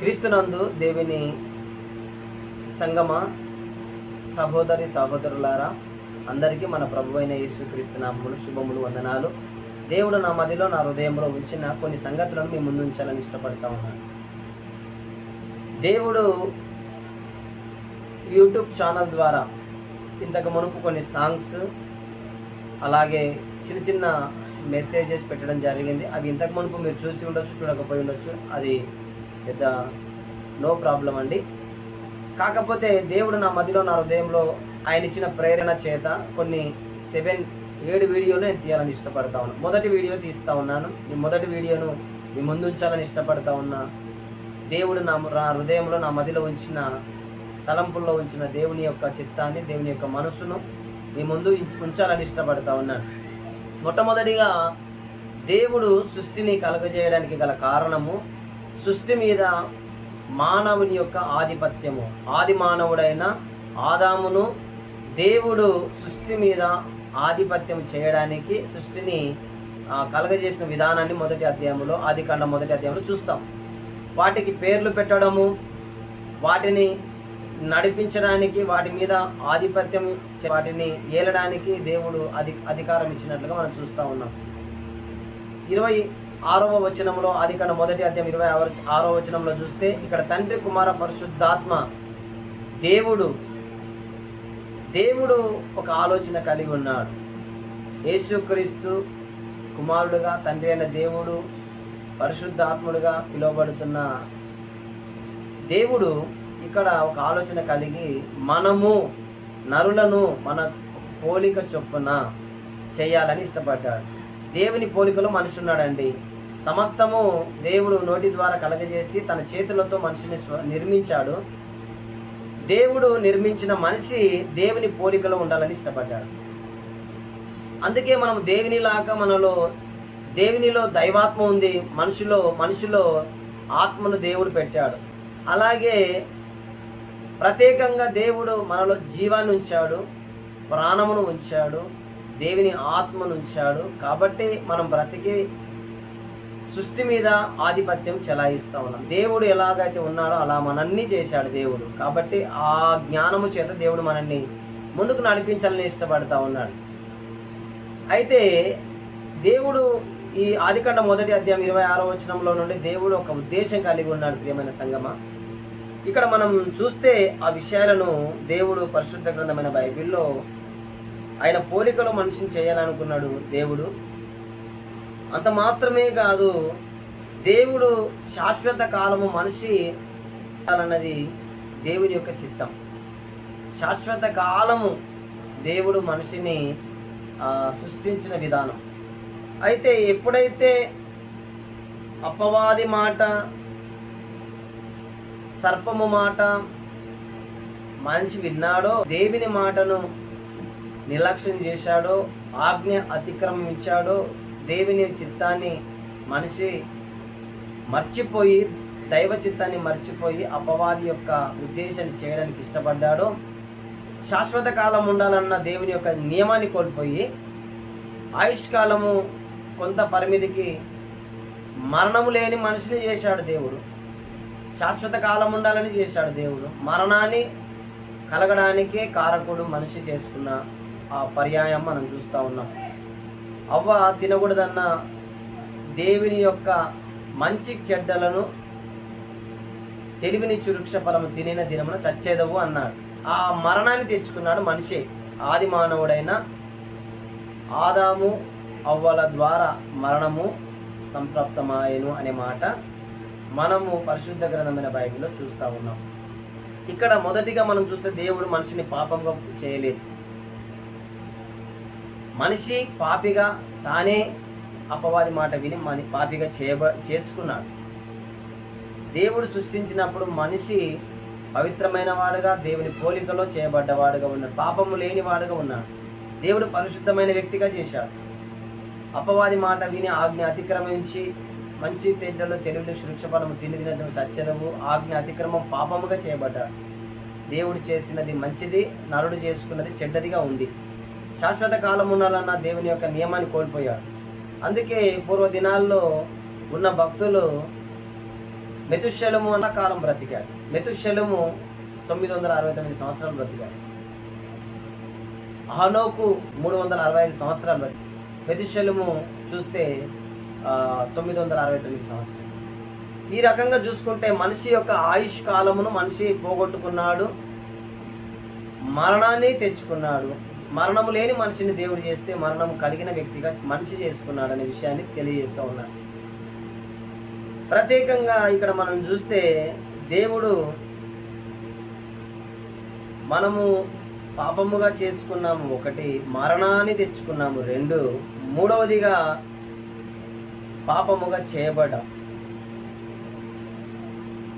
క్రీస్తునందు దేవుని సంగమ సహోదరి సహోదరులారా అందరికీ మన ప్రభు అయిన యేసు క్రీస్తునామములు శుభములు వందనాలు. దేవుడు నా మదిలో నా హృదయంలో ఉంచిన కొన్ని సంగతులను మీ ముందు ఉంచాలని ఇష్టపడతా ఉన్నాను దేవుడు యూట్యూబ్ ఛానల్ ద్వారా ఇంతకు మునుపు కొన్ని సాంగ్స్ అలాగే చిన్న చిన్న మెసేజెస్ పెట్టడం జరిగింది. అవి ఇంతకు మునుపు మీరు చూసి ఉండొచ్చు చూడకపోయి ఉండొచ్చు. అది పెద్ద నో ప్రాబ్లం అండి. కాకపోతే దేవుడు నా మదిలో నా హృదయంలో ఆయన ఇచ్చిన ప్రేరణ చేత కొన్ని సెవెన్ ఏడు వీడియోలు నేను తీయాలని ఇష్టపడతా ఉన్నాను మొదటి వీడియో తీస్తూ ఉన్నాను. ఈ మొదటి వీడియోను మీ ముందు ఉంచాలని ఇష్టపడతా ఉన్నా. దేవుడు నా నా హృదయంలో నా మదిలో ఉంచిన తలంపుల్లో ఉంచిన దేవుని యొక్క చిత్తాన్ని దేవుని యొక్క మనసును మీ ముందు ఉంచాలని ఇష్టపడతా ఉన్నాను మొట్టమొదటిగా దేవుడు సృష్టిని కలుగజేయడానికి గల కారణము సృష్టి మీద మానవుని యొక్క ఆధిపత్యము. ఆది మానవుడైన ఆదామును దేవుడు సృష్టి మీద ఆధిపత్యం చేయడానికి సృష్టిని కలగజేసిన విధానాన్ని మొదటి అధ్యాయంలో ఆది కాండ మొదటి అధ్యాయంలో చూస్తాం. వాటికి పేర్లు పెట్టడము వాటిని నడిపించడానికి వాటి మీద ఆధిపత్యం వాటిని ఏలడానికి దేవుడు అధి అధికారం ఇచ్చినట్లుగా మనం చూస్తూ ఉన్నాం. ఇరవై ఆరవ వచనంలో అది కన్నా మొదటి అధ్యాయం ఇరవై ఆరవ- ఆరవ వచనంలో చూస్తే ఇక్కడ తండ్రి కుమార పరిశుద్ధాత్మ దేవుడు దేవుడు ఒక ఆలోచన కలిగి ఉన్నాడు. యేసుక్రీస్తు కుమారుడుగా తండ్రి అయిన దేవుడు పరిశుద్ధాత్ముడుగా పిలువబడుతున్న దేవుడు ఇక్కడ ఒక ఆలోచన కలిగి మనము నరులను మన పోలిక చొప్పున చేయాలని ఇష్టపడ్డాడు. దేవుని పోలికలో మనిషి ఉన్నాడండి సమస్తము దేవుడు నోటి ద్వారా కలగజేసి తన చేతులతో మనిషిని స్వ- నిర్మించాడు. దేవుడు నిర్మించిన మనిషి దేవుని పోలికలో ఉండాలని ఇష్టపడ్డాడు. అందుకే మనం దేవునిలాగా మనలో దేవునిలో దైవాత్మ ఉంది మనిషిలో మనిషిలో ఆత్మను దేవుడు పెట్టాడు. అలాగే ప్రత్యేకంగా దేవుడు మనలో జీవాన్ని ఉంచాడు ప్రాణమును ఉంచాడు దేవుని ఆత్మను ఉంచాడు కాబట్టి మనం బ్రతికి సృష్టి మీద ఆధిపత్యం చెలాయిస్తూ ఉన్నాం. దేవుడు ఎలాగైతే ఉన్నాడో అలా మనల్ని చేశాడు దేవుడు. కాబట్టి ఆ జ్ఞానము చేత దేవుడు మనల్ని ముందుకు నడిపించాలని ఇష్టపడతా ఉన్నాడు. అయితే దేవుడు ఈ ఆదికాండ మొదటి అధ్యాయం ఇరవై ఆరో వచనంలో నుండి దేవుడు ఒక ఉద్దేశం కలిగి ఉన్నాడు ప్రియమైన సంగమ. ఇక్కడ మనం చూస్తే ఆ విషయాలను దేవుడు పరిశుద్ధ గ్రంథమైన బైబిల్లో ఆయన పోలికలో మనిషిని చేయాలనుకున్నాడు దేవుడు. అంత మాత్రమే కాదు దేవుడు శాశ్వత కాలము మనిషి అన్నది దేవుని యొక్క చిత్తం. శాశ్వత కాలము దేవుడు మనిషిని సృష్టించిన విధానం. అయితే ఎప్పుడైతే అపవాది మాట సర్పము మాట మనిషి విన్నాడో దేవుని మాటను నిర్లక్ష్యం చేశాడో ఆజ్ఞ అతిక్రమించాడో దేవుని చిత్తాన్ని మనిషి మర్చిపోయి దైవ చిత్తాన్ని మర్చిపోయి అపవాది యొక్క ఉద్దేశాన్ని చేయడానికి ఇష్టపడ్డాడో శాశ్వత కాలం ఉండాలన్న దేవుని యొక్క నియమాన్ని కోల్పోయి ఆయుష్కాలము కొంత పరిమితికి మరణము లేని మనిషిని చేశాడు దేవుడు. శాశ్వత కాలం ఉండాలని చేశాడు దేవుడు. మరణాన్ని కలగడానికే కారకుడు మనిషి చేసుకున్న ఆ పర్యాయం మనం చూస్తూ ఉన్నాం. అవ్వ తినకూడదన్న దేవుని యొక్క మంచి చెడ్డలను తెలివిని చురుక్ష ఫలము తినిన దినమున చచ్చేదవు అన్నాడు. ఆ మరణాన్ని తెచ్చుకున్నాడు మనిషి. ఆది మానవుడైన ఆదాము అవ్వల ద్వారా మరణము సంప్రాప్తమాయను అనే మాట మనము పరిశుద్ధ గ్రంథమైన బైబిల్లో చూస్తూ ఉన్నాం. ఇక్కడ మొదటిగా మనం చూస్తే దేవుడు మనిషిని పాపంగా చేయలేదు. మనిషి పాపిగా తానే అపవాది మాట విని మన పాపిగా చేయబ చేసుకున్నాడు. దేవుడు సృష్టించినప్పుడు మనిషి పవిత్రమైన వాడుగా దేవుని పోలికలో చేయబడ్డవాడుగా ఉన్నాడు. పాపము లేనివాడుగా ఉన్నాడు. దేవుడు పరిశుద్ధమైన వ్యక్తిగా చేశాడు. అపవాది మాట విని ఆజ్ఞ అతిక్రమించి మంచి తెడ్డలు తెలివిని సురక్షఫలము తిని తినడం సత్యదము ఆజ్ఞ అతిక్రమం పాపముగా చేయబడ్డాడు. దేవుడు చేసినది మంచిది నరుడు చేసుకున్నది చెడ్డదిగా ఉంది. శాశ్వత కాలం ఉండాలన్న దేవుని యొక్క నియమాన్ని కోల్పోయాడు అందుకే పూర్వ దినాల్లో ఉన్న భక్తులు మెతుశలము అన్న కాలం బ్రతికాడు మెతుశలము తొమ్మిది వందల అరవై తొమ్మిది సంవత్సరాలు బ్రతికాడు అహనోకు మూడు వందల అరవై ఐదు సంవత్సరాలు బ్రతి మెతుశలము చూస్తే తొమ్మిది వందల అరవై తొమ్మిది సంవత్సరాలు. ఈ రకంగా చూసుకుంటే మనిషి యొక్క ఆయుష్ కాలమును మనిషి పోగొట్టుకున్నాడు మరణాన్ని తెచ్చుకున్నాడు మరణము లేని మనిషిని దేవుడు చేస్తే మరణం కలిగిన వ్యక్తిగా మనిషి చేసుకున్నాడనే విషయాన్ని తెలియజేస్తూ ఉన్నాడు. ప్రత్యేకంగా ఇక్కడ మనం చూస్తే దేవుడు మనము పాపముగా చేసుకున్నాము ఒకటి మరణాన్ని తెచ్చుకున్నాము రెండు మూడవదిగా పాపముగా చేయబడ్డాం.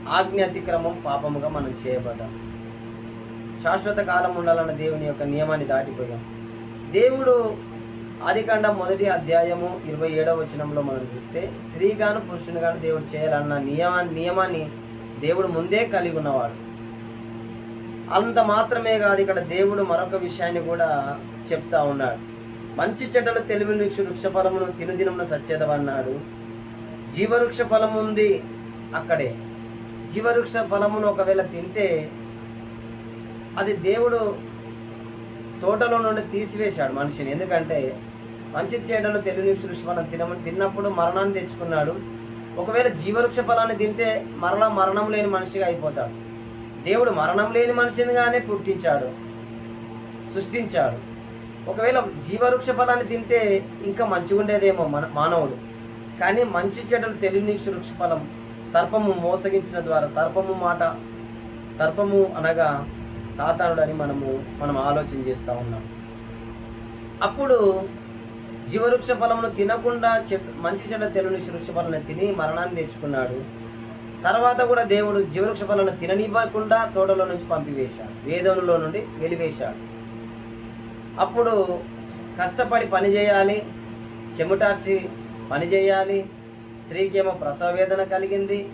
ఆజ్ఞ అతిక్రమం పాపముగా మనం చేయబడ్డాం. శాశ్వత కాలం ఉండాలన్న దేవుని యొక్క నియమాన్ని దాటిపోయాం. దేవుడు ఆదికాండ మొదటి అధ్యాయము ఇరవై ఏడవ వచనంలో మనం చూస్తే స్త్రీగాను పురుషునిగాను దేవుడు చేయాలన్న నియమా నియమాన్ని దేవుడు ముందే కలిగి ఉన్నవాడు. అంత మాత్రమే కాదు ఇక్కడ దేవుడు మరొక విషయాన్ని కూడా చెప్తా ఉన్నాడు. మంచి చెడ్డలు తెలివి వృక్ష వృక్ష ఫలమును తినుదినమును సచ్చేదవన్నాడు. జీవవృక్ష ఫలం ఉంది అక్కడే. జీవవృక్ష ఫలమును ఒకవేళ తింటే అది దేవుడు తోటలో నుండి తీసివేశాడు మనిషిని. ఎందుకంటే మంచి చేయడంలో తెలివి సృష్టి మనం తినమని తిన్నప్పుడు మరణాన్ని తెచ్చుకున్నాడు. ఒకవేళ జీవవృక్ష ఫలాన్ని తింటే మరలా మరణం లేని మనిషిగా అయిపోతాడు. దేవుడు మరణం లేని మనిషినిగానే పుట్టించాడు. సృష్టించాడు. ఒకవేళ జీవవృక్ష ఫలాన్ని తింటే ఇంకా మంచిగా ఉండేదేమో మన మానవుడు. కానీ మంచి చెడ్డలు తెలియని వృక్ష ఫలం సర్పము మోసగించిన ద్వారా సర్పము మాట సర్పము అనగా సాతానుడు అని మనము మనం ఆలోచన చేస్తూ ఉన్నాం. అప్పుడు జీవవృక్ష ఫలమును తినకుండా మంచి చెడ్డ తెలుని వృక్ష ఫలాన్ని తిని మరణాన్ని తెచ్చుకున్నాడు. తర్వాత కూడా దేవుడు జీవవృక్ష ఫలాన్ని తిననివ్వకుండా తోటలో నుంచి పంపివేశాడు. వేదనులో నుండి వెలివేశాడు. అప్పుడు కష్టపడి పని చేయాలి చెమటార్చి పనిచేయాలి స్త్రీకేమో ప్రసవ వేదన కలిగింది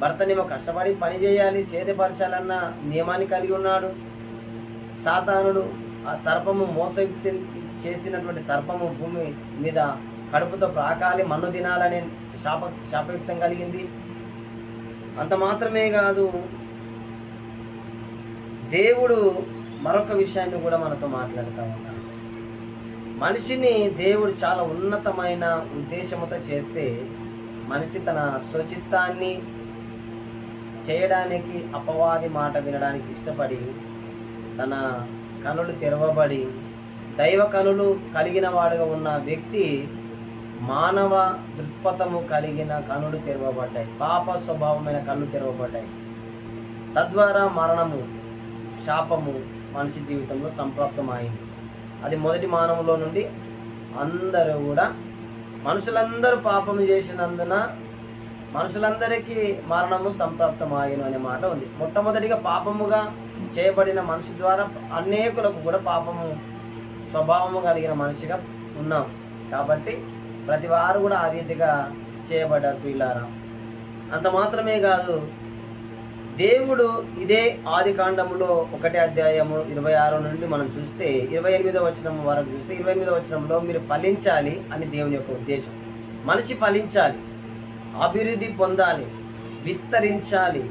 భర్తనేమో కష్టపడి పని చేయాలి సేదపరచాలన్న నియమాన్ని కలిగి ఉన్నాడు. సాతానుడు ఆ సర్పము మోసయుక్తి చేసినటువంటి సర్పము భూమి మీద కడుపుతో ప్రాకాలి మన్ను తినాలనే శాప శాపయుక్తం కలిగింది. అంత మాత్రమే కాదు దేవుడు మరొక విషయాన్ని కూడా మనతో మాట్లాడుతూ ఉన్నాడు. మనిషిని దేవుడు చాలా ఉన్నతమైన ఉద్దేశముతో చేస్తే మనిషి తన స్వచిత్తాన్ని చేయడానికి అపవాది మాట వినడానికి ఇష్టపడి తన కనులు తెరవబడి దైవ కనులు కలిగిన వాడుగా ఉన్న వ్యక్తి మానవ దృక్పథము కలిగిన కనులు తెరవబడ్డాయి. పాప స్వభావమైన కళ్ళు తెరవబడ్డాయి. తద్వారా మరణము శాపము మనిషి జీవితంలో సంప్రాప్తమైంది. అది మొదటి మానవులో నుండి అందరూ కూడా మనుషులందరూ పాపం చేసినందున మనుషులందరికీ మరణము సంప్రాప్తమాయను అనే మాట ఉంది. మొట్టమొదటిగా పాపముగా చేయబడిన మనిషి ద్వారా అనేకులకు కూడా పాపము స్వభావము కలిగిన మనిషిగా ఉన్నాం. కాబట్టి ప్రతి వారు కూడా ఆ రీతిగా చేయబడ్డారు పిల్లారా అంత మాత్రమే కాదు దేవుడు ఇదే ఆది కాండంలో ఒకటే అధ్యాయము ఇరవై ఆరు నుండి మనం చూస్తే ఇరవై ఎనిమిదో వచనం వరకు చూస్తే ఇరవై ఎనిమిదో వచనంలో మీరు ఫలించాలి అని దేవుని యొక్క ఉద్దేశం. మనిషి ఫలించాలి. అభివృద్ధి పొందాలి విస్తరించాలి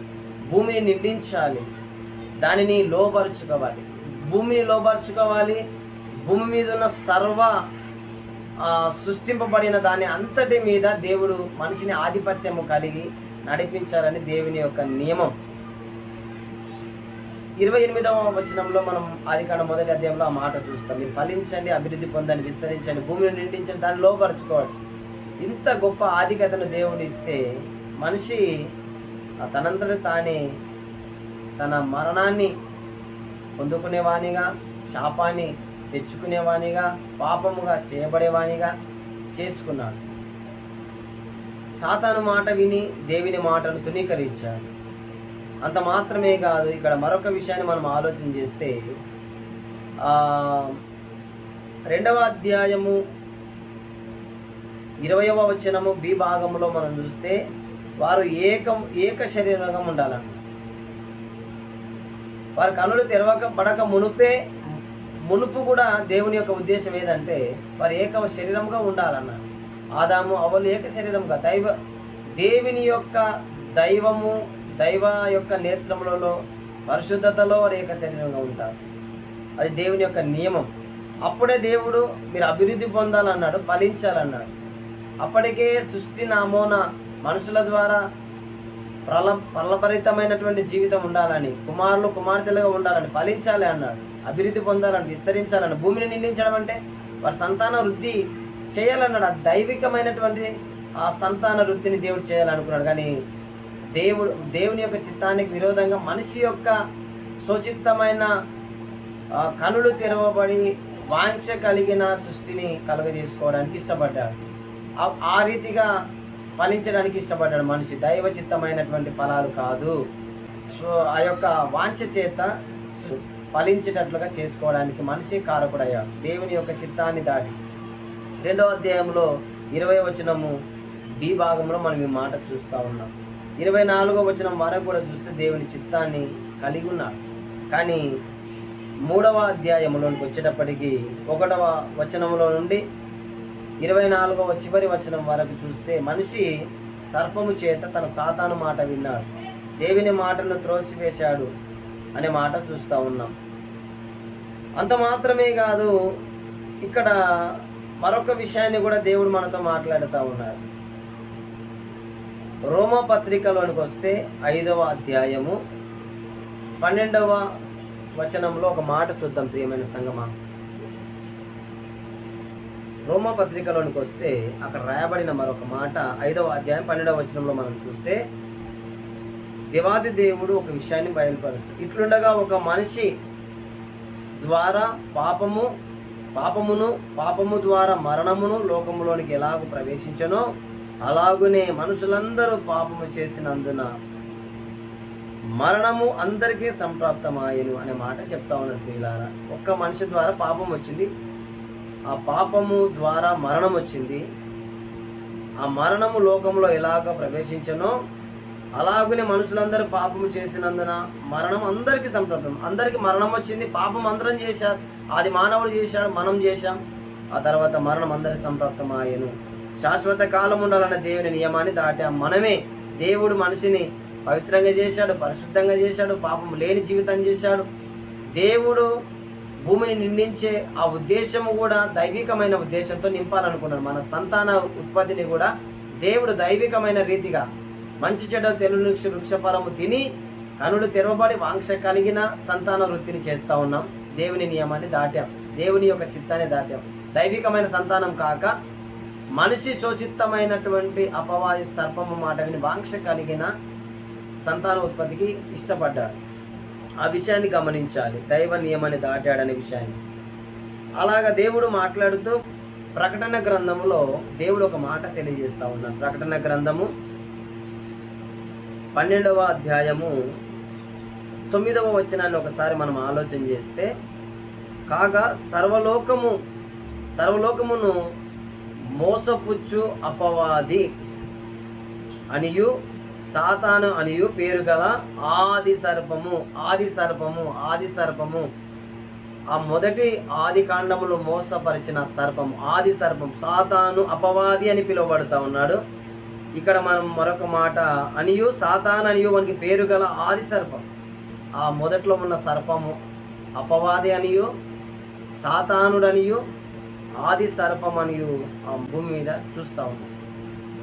భూమిని నిండించాలి దానిని లోపరుచుకోవాలి భూమిని లోపరుచుకోవాలి భూమి మీద ఉన్న సర్వ సృష్టింపబడిన దాని అంతటి మీద దేవుడు మనిషిని ఆధిపత్యము కలిగి నడిపించాలని దేవుని యొక్క నియమం. ఇరవై ఎనిమిదవ వచనంలో మనం ఆదికాండ మొదటి అధ్యాయంలో ఆ మాట చూస్తాం. మీరు ఫలించండి అభివృద్ధి పొందండి విస్తరించండి భూమిని నిండించండి దాన్ని లోపరచుకోవాలి ఇంత గొప్ప ఆధిక్యతను దేవుడు ఇస్తే మనిషి తనంతట తానే తన మరణాన్ని పొందుకునేవానిగా శాపాన్ని తెచ్చుకునేవానిగా పాపముగా చేయబడేవానిగా చేసుకున్నాడు. సాతాను మాట విని దేవుని మాటను తునీకరించాడు అంత మాత్రమే కాదు ఇక్కడ మరొక విషయాన్ని మనం ఆలోచన చేస్తే రెండవ అధ్యాయము ఇరవయవ వచనము బి భాగంలో మనం చూస్తే వారు ఏకం ఏక శరీరంగా ఉండాలన్న వారి కనులు తెరవక పడక మునుపే మునుపు కూడా దేవుని యొక్క ఉద్దేశం ఏదంటే వారు ఏక శరీరంగా ఉండాలన్న. ఆదాము అవలు ఏక శరీరంగా దైవ దేవుని యొక్క దైవము దైవ యొక్క నేత్రములలో పరిశుద్ధతలో వారి ఏక శరీరంగా ఉంటారు. అది దేవుని యొక్క నియమం. అప్పుడే దేవుడు మీరు అభివృద్ధి పొందాలన్నాడు ఫలించాలన్నాడు. అప్పటికే సృష్టి నామోన మనుషుల ద్వారా ప్రల ప్రలపరితమైనటువంటి జీవితం ఉండాలని కుమారులు కుమార్తెలుగా ఉండాలని ఫలించాలి అన్నాడు. అభివృద్ధి పొందాలని విస్తరించాలని భూమిని నిందించడం అంటే వారి సంతాన వృద్ధి చేయాలన్నాడు. ఆ దైవికమైనటువంటి ఆ సంతాన వృద్ధిని దేవుడు చేయాలనుకున్నాడు. కానీ దేవుడు దేవుని యొక్క చిత్తానికి విరోధంగా మనిషి యొక్క సుచిత్తమైన కనులు తెరవబడి వాంఛ కలిగిన సృష్టిని కలుగజేసుకోవడానికి ఇష్టపడ్డాడు. ఆ- రీతిగా ఫలించడానికి ఇష్టపడ్డాడు మనిషి. దైవ చిత్తమైనటువంటి ఫలాలు కాదు. సో ఆ యొక్క వాంఛ చేత ఫలించేటట్లుగా చేసుకోవడానికి మనిషి కారకుడయ్యాడు. దేవుని యొక్క చిత్తాన్ని దాటి. రెండవ అధ్యాయంలో ఇరవై వచనము బి భాగంలో మనం ఈ మాట చూస్తూ ఉన్నాం. ఇరవై నాలుగో వచనం వరకు కూడా చూస్తే దేవుని చిత్తాన్ని కలిగి ఉన్నాడు. కానీ మూడవ అధ్యాయంలోనికి వచ్చేటప్పటికి ఒకటవ వచనంలో నుండి ఇరవై నాలుగవ చివరి వచనం వరకు చూస్తే మనిషి సర్పము చేత తన సాతాను మాట విన్నాడు. దేవుని మాటను త్రోసివేశాడు అనే మాట చూస్తూ ఉన్నాం. అంత మాత్రమే కాదు ఇక్కడ మరొక విషయాన్ని కూడా దేవుడు మనతో మాట్లాడుతూ ఉన్నాడు. రోమపత్రికలోనికి వస్తే ఐదవ అధ్యాయము పన్నెండవ వచనంలో ఒక మాట చూద్దాం ప్రియమైన సంగమా. రోమా పత్రికలోనికి వస్తే అక్కడ రాయబడిన మరొక మాట ఐదవ అధ్యాయం పన్నెండవ వచనంలో మనం చూస్తే దేవాది దేవుడు ఒక విషయాన్ని బయలుపరుస్తాడు. ఇట్లుండగా ఒక మనిషి ద్వారా పాపము పాపమును పాపము ద్వారా మరణమును లోకములోనికి ఎలాగ ప్రవేశించనో అలాగునే మనుషులందరూ పాపము చేసినందున మరణము అందరికీ సంప్రాప్తమాయను అనే మాట చెప్తా ఉన్నాడు ప్రియులారా. ఒక్క మనిషి ద్వారా పాపం వచ్చింది ఆ పాపము ద్వారా మరణం వచ్చింది. ఆ మరణము లోకంలో ఎలాగ ప్రవేశించనో అలాగనే మనుషులందరూ పాపము చేసినందున మరణం అందరికీ సంతృప్తం అందరికీ మరణం వచ్చింది పాపం అందరం చేశారు అది మానవుడు చేశాడు మనం చేశాం. ఆ తర్వాత మరణం అందరికి సంప్రాప్తమాయను శాశ్వత కాలం ఉండాలన్న దేవుని నియమాన్ని దాటాం. మనమే దేవుడు మనిషిని పవిత్రంగా చేశాడు పరిశుద్ధంగా చేశాడు పాపం లేని జీవితం చేశాడు. దేవుడు భూమిని నిండించే ఆ ఉద్దేశము కూడా దైవికమైన ఉద్దేశంతో నింపాలనుకున్నాడు. మన సంతాన ఉత్పత్తిని కూడా దేవుడు దైవికమైన రీతిగా మంచి చెడ్డ తెలుగు వృక్షఫలము తిని కనుడు తెరవబడి వాంక్ష కలిగిన సంతాన వృత్తిని చేస్తూ ఉన్నాం. దేవుని నియమాన్ని దాటాం. దేవుని యొక్క చిత్తాన్ని దాటాం. దైవికమైన సంతానం కాక మనిషి శోచిత్తమైనటువంటి అపవాది సర్పము మాట విని వాంక్ష కలిగిన సంతాన ఉత్పత్తికి ఇష్టపడ్డాడు. ఆ విషయాన్ని గమనించాలి. దైవ నియమాన్ని దాటాడనే విషయాన్ని. అలాగా దేవుడు మాట్లాడుతూ ప్రకటన గ్రంథములో దేవుడు ఒక మాట తెలియజేస్తా ఉన్నాడు. ప్రకటన గ్రంథము పన్నెండవ అధ్యాయము తొమ్మిదవ వచనాన్ని ఒకసారి మనం ఆలోచన చేస్తే కాగా సర్వలోకము సర్వలోకమును మోసపుచ్చు అపవాది అనియు సాతాను అనియు పేరు గల ఆది సర్పము ఆది సర్పము ఆది సర్పము. ఆ మొదటి ఆది కాండములు మోసపరిచిన సర్పం ఆది సర్పం సాతాను అపవాది అని పిలువబడుతూ ఉన్నాడు. ఇక్కడ మనం మరొక మాట అనియు సాతాన్ అనియు మనకి పేరు గల ఆది సర్పం. ఆ మొదట్లో ఉన్న సర్పము అపవాది అనియు సాతానుడనియు ఆది సర్పం అనియు ఆ భూమి మీద చూస్తా ఉన్నాం.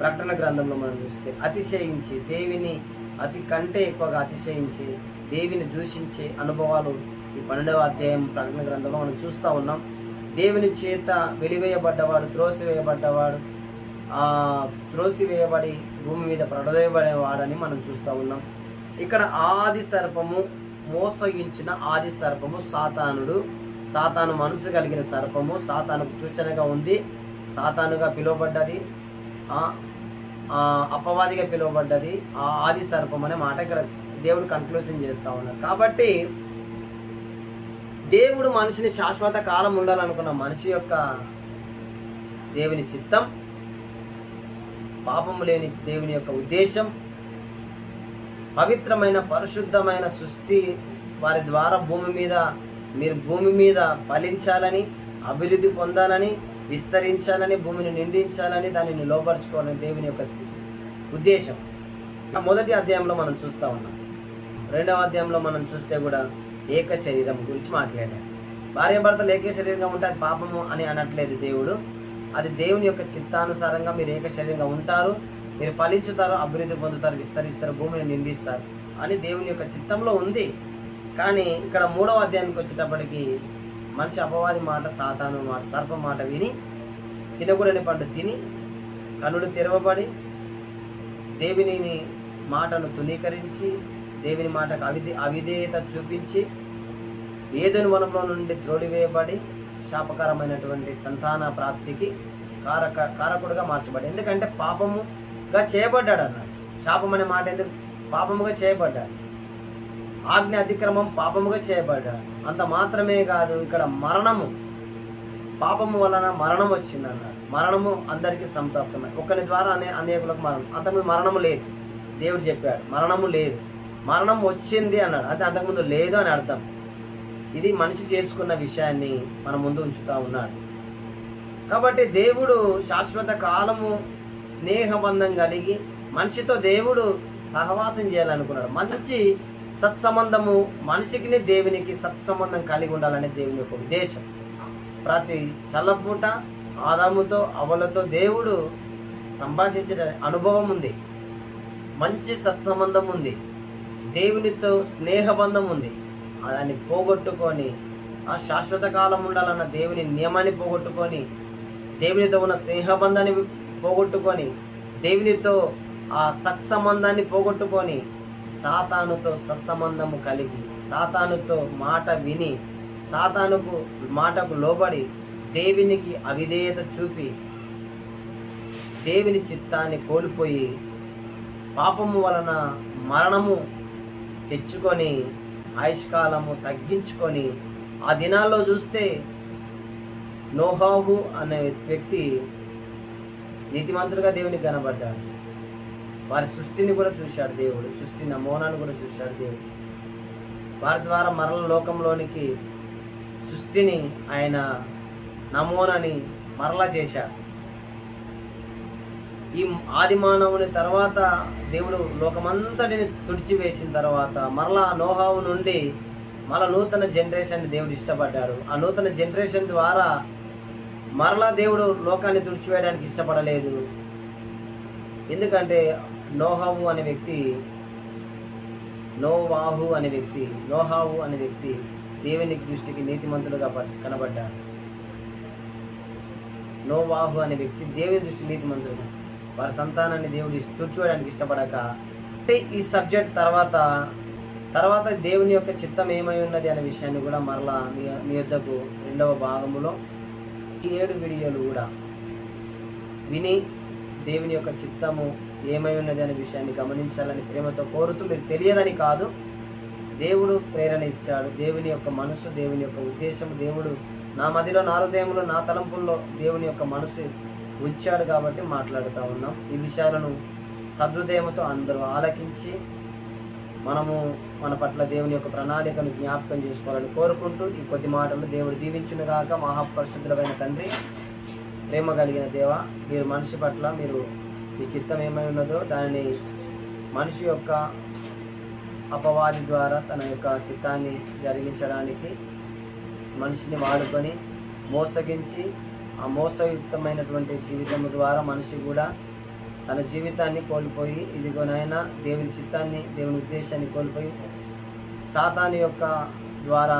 ప్రకటన గ్రంథంలో మనం చూస్తే అతిశయించి దేవిని అతి కంటే ఎక్కువగా అతిశయించి దేవిని దూషించే అనుభవాలు ఈ పన్నెండవ అధ్యాయం ప్రకటన గ్రంథంలో మనం చూస్తూ ఉన్నాం. దేవుని చేత వెలివేయబడ్డవాడు త్రోసివేయబడ్డవాడు ఆ త్రోసివేయబడి భూమి మీద ప్రడదేయబడేవాడని మనం చూస్తూ ఉన్నాం. ఇక్కడ ఆది సర్పము మోసగించిన ఆది సర్పము సాతానుడు. సాతాను మనసు కలిగిన సర్పము సాతానుకు సూచనగా ఉంది. సాతానుగా పిలువబడ్డది. అపవాదిగా పిలువబడ్డది ఆ ఆది సర్పం అనే మాట ఇక్కడ దేవుడు కన్క్లూజన్ చేస్తా ఉన్నారు కాబట్టి దేవుడు మనిషిని శాశ్వత కాలం ఉండాలనుకున్న మనిషి యొక్క దేవుని చిత్తం పాపము లేని దేవుని యొక్క ఉద్దేశం పవిత్రమైన పరిశుద్ధమైన సృష్టి వారి ద్వారా భూమి మీద మీరు భూమి మీద ఫలించాలని అభివృద్ధి పొందాలని విస్తరించాలని భూమిని నిండించాలని దానిని లోపరుచుకోవాలని దేవుని యొక్క ఉద్దేశం. మొదటి అధ్యాయంలో మనం చూస్తూ ఉన్నాం. రెండవ అధ్యాయంలో మనం చూస్తే కూడా ఏక శరీరం గురించి మాట్లాడాడు. భార్య భర్తలు ఏక శరీరంగా ఉంటే అది పాపము అని అనట్లేదు దేవుడు. అది దేవుని యొక్క చిత్తానుసారంగా మీరు ఏక శరీరంగా ఉంటారు మీరు ఫలించుతారు అభివృద్ధి పొందుతారు విస్తరిస్తారు భూమిని నిండిస్తారు అని దేవుని యొక్క చిత్తంలో ఉంది. కానీ ఇక్కడ మూడవ అధ్యాయానికి వచ్చేటప్పటికి మనిషి అపవాది మాట సాతాను మాట సర్ప మాట విని తినకూడని పండు తిని కనుడు తెరవబడి దేవునిని మాటను తునీకరించి దేవుని మాటకు అవిధే అవిధేయత చూపించి ఏదోని వనంలో నుండి త్రోడివేయబడి శాపకరమైనటువంటి సంతాన ప్రాప్తికి కారక కారకుడుగా మార్చబడి ఎందుకంటే పాపముగా చేయబడ్డాడు అన్నాడు శాపం అనే మాట ఎందుకు? పాపముగా చేయబడ్డాడు. ఆజ్ఞ అతిక్రమం పాపముగా చేయబడ్డాడు అంత మాత్రమే కాదు ఇక్కడ మరణము. పాపము వలన మరణం వచ్చింది అన్నాడు మరణము అందరికీ సంతాప్తమే. ఒకరి ద్వారానే అనేకులకు మరణం. అంతకుముందు మరణము లేదు. దేవుడు చెప్పాడు మరణము లేదు. మరణం వచ్చింది అన్నాడు. అది అంతకుముందు లేదు అని అర్థం. ఇది మనిషి చేసుకున్న విషయాన్ని మన ముందు ఉంచుతా ఉన్నాడు. కాబట్టి దేవుడు శాశ్వత కాలము స్నేహబంధం కలిగి మనిషితో దేవుడు సహవాసం చేయాలనుకున్నాడు. మంచి సత్సంబంధము మనిషికి దేవునికి సత్సంబంధం కలిగి ఉండాలనే దేవుని యొక్క ఉద్దేశం. ప్రతి చల్లపూట ఆదాముతో అవలతో దేవుడు సంభాషించిన అనుభవం ఉంది. మంచి సత్సంబంధం ఉంది. దేవునితో స్నేహబంధం ఉంది. దాన్ని పోగొట్టుకొని ఆ శాశ్వత కాలం ఉండాలన్న దేవుని నియమాన్ని పోగొట్టుకొని దేవునితో ఉన్న స్నేహబంధాన్ని పోగొట్టుకొని దేవునితో ఆ సత్సంబంధాన్ని పోగొట్టుకొని సాతానుతో సత్సంబంధము కలిగి సాతానుతో మాట విని సాతానుకు మాటకు లోబడి దేవునికి అవిధేయత చూపి దేవుని చిత్తాన్ని కోల్పోయి పాపము వలన మరణము తెచ్చుకొని ఆయుష్కాలము తగ్గించుకొని ఆ దినాల్లో చూస్తే నోహాహు అనే వ్యక్తి నీతిమంతుడిగా దేవునికి కనబడ్డాడు. వారి సృష్టిని కూడా చూశాడు దేవుడు సృష్టి నమూనాను కూడా చూశాడు దేవుడు. వారి ద్వారా మరల లోకంలోనికి సృష్టిని ఆయన నమూనాని మరలా చేశాడు. ఈ ఆది మానవుని తర్వాత దేవుడు లోకమంతటిని తుడిచివేసిన తర్వాత మరలా నోహావు నుండి మరల నూతన జనరేషన్ని దేవుడు ఇష్టపడ్డాడు. ఆ నూతన జనరేషన్ ద్వారా మరలా దేవుడు లోకాన్ని తుడిచివేయడానికి ఇష్టపడలేదు. ఎందుకంటే నోహావు అనే వ్యక్తి నోవాహు అనే వ్యక్తి నోహావు అనే వ్యక్తి దేవుని దృష్టికి నీతిమంతుడుగా కనబడ్డాడు నోవాహు అనే వ్యక్తి దేవుని దృష్టి నీతిమంతుడు. వారి సంతానాన్ని దేవుడి ఇష్ట- తుడిచివేయడానికి ఇష్టపడక అంటే ఈ సబ్జెక్ట్ తర్వాత తర్వాత దేవుని యొక్క చిత్తం ఏమై ఉన్నది అనే విషయాన్ని కూడా మరలా మీ మీ యొద్దకు రెండవ భాగములో ఈ ఏడు వీడియోలు కూడా విని దేవుని యొక్క చిత్తము ఏమై ఉన్నది అనే విషయాన్ని గమనించాలని ప్రేమతో కోరుతూ మీకు తెలియదని కాదు. దేవుడు ప్రేరణ ఇచ్చాడు. దేవుని యొక్క మనసు దేవుని యొక్క ఉద్దేశం దేవుడు నా మదిలో నా హృదయంలో నా తలంపుల్లో దేవుని యొక్క మనసు ఉంచాడు కాబట్టి మాట్లాడుతూ ఉన్నాం. ఈ విషయాలను సదృదయంతో అందరూ ఆలకించి మనము మన పట్ల దేవుని యొక్క ప్రణాళికను జ్ఞాపకం చేసుకోవాలని కోరుకుంటూ ఈ కొద్ది మాటలు దేవుడు దీవించునుగాక మహాపరిశుద్ధులమైన తండ్రి ప్రేమ కలిగిన దేవ మీరు మనిషి పట్ల మీరు మీ చిత్తం ఏమై ఉన్నదో దానిని మనిషి యొక్క అపవాది ద్వారా తన యొక్క చిత్తాన్ని జరిగించడానికి మనిషిని వాడుకొని మోసగించి ఆ మోసయుక్తమైనటువంటి జీవితం ద్వారా మనిషి కూడా తన జీవితాన్ని కోల్పోయి ఇదిగోనైనా దేవుని చిత్తాన్ని దేవుని ఉద్దేశాన్ని కోల్పోయి సాతాని యొక్క ద్వారా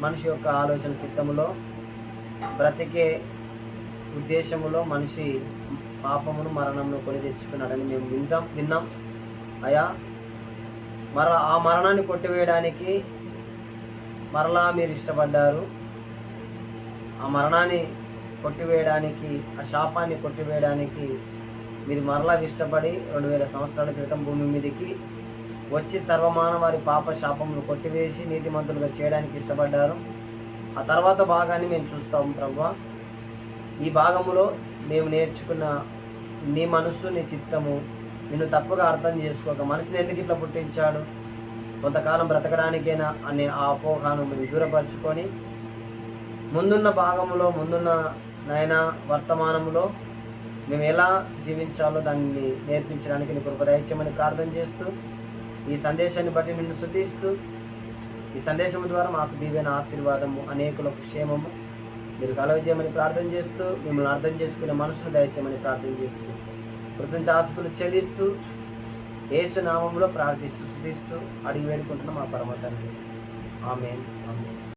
మనిషి యొక్క ఆలోచన చిత్తములో బ్రతికే ఉద్దేశములో మనిషి పాపమును మరణమును కొని తెచ్చుకున్నాడని మేము వింటాం విన్నాం. అయా మర ఆ మరణాన్ని కొట్టివేయడానికి మరలా మీరు ఇష్టపడ్డారు. ఆ మరణాన్ని కొట్టివేయడానికి ఆ శాపాన్ని కొట్టివేయడానికి మీరు మరలా ఇష్టపడి రెండు వేల సంవత్సరాల క్రితం భూమి మీదకి వచ్చి సర్వమాన వారి పాప శాపమును కొట్టివేసి నీతిమంతులుగా చేయడానికి ఇష్టపడ్డారు. ఆ తర్వాత భాగాన్ని మేము చూస్తాము ప్రభు. ఈ భాగములో మేము నేర్చుకున్న నీ మనస్సు నీ చిత్తము నిన్ను తప్పుగా అర్థం చేసుకోక మనిషిని ఎందుకు ఇట్లా పుట్టించాడు? కొంతకాలం బ్రతకడానికేనా అనే ఆ అపోహాను మీరు దూరపరుచుకొని ముందున్న భాగంలో ముందున్న నయన వర్తమానంలో మేము ఎలా జీవించాలో దాన్ని నేర్పించడానికి నీ కృప దయచేయమని ప్రార్థన చేస్తూ ఈ సందేశాన్ని బట్టి నిన్ను శుద్ధిస్తూ ఈ సందేశం ద్వారా మాకు దీవెన ఆశీర్వాదము అనేకులకు క్షేమము మీరు కలగజేయమని ప్రార్థన చేస్తూ మిమ్మల్ని అర్థం చేసుకునే మనసును దయచేయమని ప్రార్థన చేస్తూ కృతజ్ఞత ఆస్తులు చెల్లిస్తూ ఏసు నామంలో ప్రార్థిస్తూ శుద్ధిస్తూ అడిగి వేడుకుంటున్న మా పరమ తండ్రి. ఆమె ఆమె